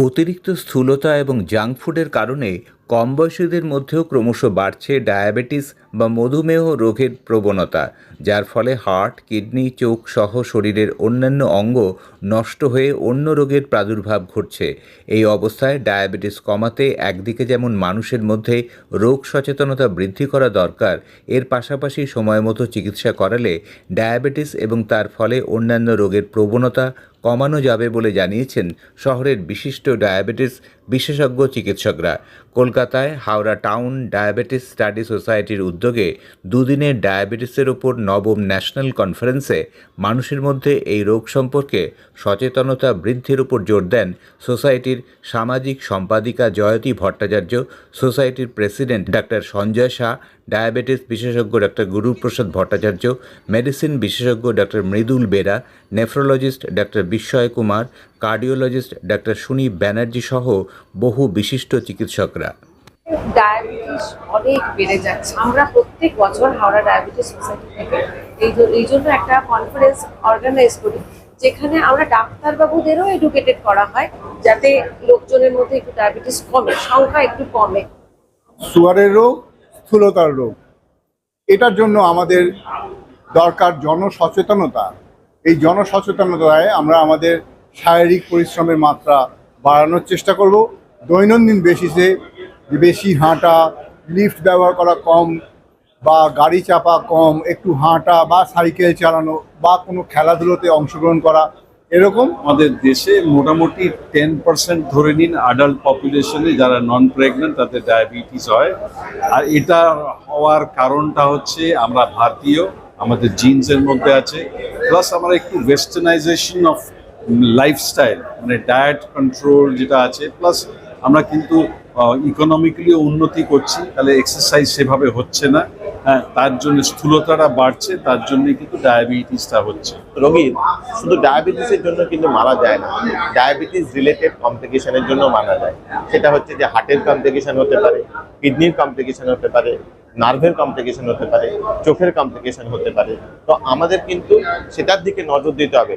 অতিরিক্ত স্থূলতা এবং জাঙ্ক ফুডের কারণে কম বয়সীদের মধ্যেও ক্রমশ বাড়ছে ডায়াবেটিস বা মধুমেহ রোগের প্রবণতা, যার ফলে হার্ট কিডনি চোখ সহ শরীরের অন্যান্য অঙ্গ নষ্ট হয়ে অন্য রোগের প্রাদুর্ভাব ঘটছে। এই অবস্থায় ডায়াবেটিস কমাতে একদিকে যেমন মানুষের মধ্যে রোগ সচেতনতা বৃদ্ধি করা দরকার, এর পাশাপাশি সময় মতো চিকিৎসা করালে ডায়াবেটিস এবং তার ফলে অন্যান্য রোগের প্রবণতা কমানো যাবে বলে জানিয়েছেন শহরের বিশিষ্ট ডায়াবেটিস বিশেষজ্ঞ চিকিৎসকরা। কলকাতায় হাওড়া টাউন ডায়াবেটিস স্টাডি সোসাইটির উদ্যোগে দুদিনের ডায়াবেটিসের ওপর নবম ন্যাশনাল কনফারেন্সে মানুষের মধ্যে এই রোগ সম্পর্কে সচেতনতা বৃদ্ধির উপর জোর দেন সোসাইটির সামাজিক সম্পাদিকা জয়তী ভট্টাচার্য, সোসাইটির president doctor Sanjay Shah diabetes বিশেষজ্ঞ ডাক্তার গুরুপ্রসাদ ভট্টাচার্য মেডিসিন বিশেষজ্ঞ doctor Mridul Bera nephrologist doctor Bismoy Kumar cardiologist doctor সুনি ব্যানার্জি সহ বহু বিশিষ্ট চিকিৎসকরা। ডায়াবেটিস অনেক বেড়ে যাচ্ছে। আমরা প্রত্যেক বছর হাওড়া ডায়াবেটিস সোসাইটি থেকে এই এই জন্য একটা কনফারেন্স অর্গানাইজ করি যেখানে আমরা ডাক্তারবাবুদেরও এডুকেটেড করা হয় যাতে লোকজনের মধ্যে একটু ডায়াবেটিস কমে সংখ্যা একটু কমে। সুগারের রোগ স্থূলতার রোগ। এটার জন্য আমাদের দরকার জনসচেতনতা। এই জনসচেতনতায় আমরা আমাদের শারীরিক পরিশ্রমের মাত্রা বাড়ানোর চেষ্টা করব। দৈনন্দিন বেসিসে বেশি হাঁটা লিফট ব্যবহার করা কম বা গাড়ি চাপা কম, একটু হাঁটা বা সাইকেল চালানো বা কোনো খেলাধুলোতে অংশগ্রহণ করা এরকম আমাদের দেশে মোটামুটি টেন পার্সেন্ট ধরে নিন অ্যাডাল্ট পপুলেশনে যারা নন প্রেগনেন্ট তাদের ডায়াবেটিস হয়। আর এটা হওয়ার কারণটা হচ্ছে আমরা ভারতীয়, আমাদের জিন্সের মধ্যে আছে। প্লাস আমরা একটু ওয়েস্টার্নাইজেশন অফ লাইফস্টাইল মানে ডায়েট কন্ট্রোল যেটা আছে। প্লাস আমরা কিন্তু ইকোনমিক্যালিও উন্নতি করছি, তাহলে এক্সারসাইজ সেভাবে হচ্ছে না। হ্যাঁ তার জন্য স্থূলতাটা বাড়ছে, তার জন্য কিন্তু ডায়াবেটিসটা হচ্ছে। রোগীর, শুধু ডায়াবেটিসের জন্য কিন্তু মারা যায় না, ডায়াবেটিস রিলেটেড কমপ্লিকেশনের জন্য মারা যায়। সেটা হচ্ছে যে হার্টের কমপ্লিকেশন হতে পারে কিডনির কমপ্লিকেশন হতে পারে নার্ভের কমপ্লিকেশন হতে পারে, চোখের কমপ্লিকেশন হতে পারে। তো আমাদের কিন্তু সেটার দিকে নজর দিতে হবে।